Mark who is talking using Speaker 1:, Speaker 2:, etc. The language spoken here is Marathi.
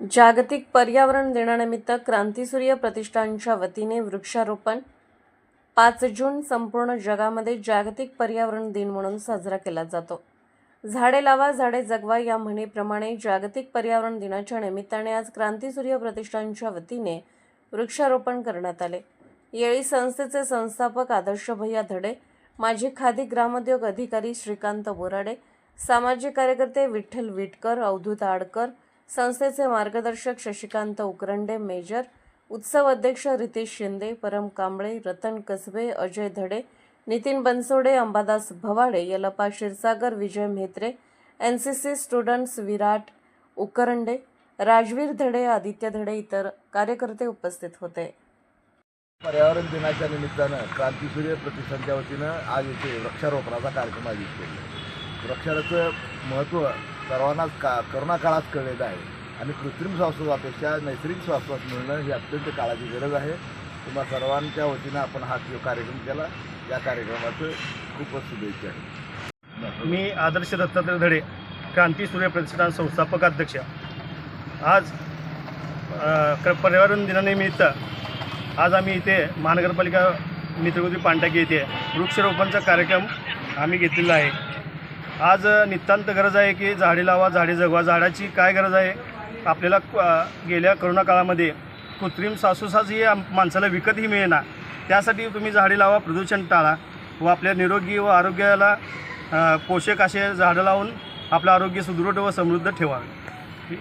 Speaker 1: जागतिक पर्यावरण दिनानिमित्त क्रांतीसूर्य प्रतिष्ठानच्या वतीने वृक्षारोपण. पाच जून संपूर्ण जगामध्ये जागतिक पर्यावरण दिन म्हणून साजरा केला जातो. झाडे लावा झाडे जगवा या म्हणीप्रमाणे जागतिक पर्यावरण दिनाच्या निमित्ताने आज क्रांतीसूर्य प्रतिष्ठानच्या वतीने वृक्षारोपण करण्यात आले. येळी संस्थेचे संस्थापक आदर्श भैया धडे माजी खादी ग्रामोद्योग अधिकारी श्रीकांत बोराडे सामाजिक कार्यकर्ते विठ्ठल विटकर अवधूत आडकर संस्थेचे मार्गदर्शक शशिकांत उकरंडे मेजर उत्सव अध्यक्ष रितेश शिंदे परम Kamble Ratan Kasbe Ajay Dhade Nitin Bansode Ambadas Bhawade Yalpa Kshirsagar Vijay Mhetre N C C students Virat Ukrande Rajveer Dhade Aditya Dhade इतर कार्यकर्ते उपस्थित होते.
Speaker 2: पर्यावरण दिनाच्या निमित्तानं क्रांतीसूर्य प्रतिष्ठानच्या वतीनं आज येथे वृक्षारोपणाचा कार्यक्रम आयोजित केला. वृक्षारोपणाचं महत्त्व सर्वांनाच का करोना काळात कळलेलं आहे. आणि कृत्रिम श्वासोश्वासापेक्षा नैसर्गिक श्वासोश्वास मिळणं ही अत्यंत काळाची गरज आहे. तुम्हा सर्वांच्या वतीनं आपण हा जो कार्यक्रम केला या कार्यक्रमाचं खूपच शुभेच्छा आहे.
Speaker 3: मी आदर्श दत्तात्रय धडे क्रांती सूर्य प्रतिष्ठान संस्थापक अध्यक्ष. आज क- पर्यावरण दिनानिमित्त आज आम्ही इथे महानगरपालिका मित्रगुती पांटाकी येथे वृक्षारोपणचा कार्यक्रम आम्ही घेतलेला आहे. आज नितांत गरज आहे की झाडे लावा झाडे जगवा. झाडाची काय गरज आहे? आपल्याला गेल्या करोना काळामध्ये कृत्रिम श्वासोच्छवास ही माणसाला विकतही मिळेना. त्यासाठी तुम्ही झाडे लावा प्रदूषण टाळा व आपल्या निरोगी व आरोग्याला पोषक असे झाडं लावून आपलं आरोग्य सुदृढ व समृद्ध ठेवावे.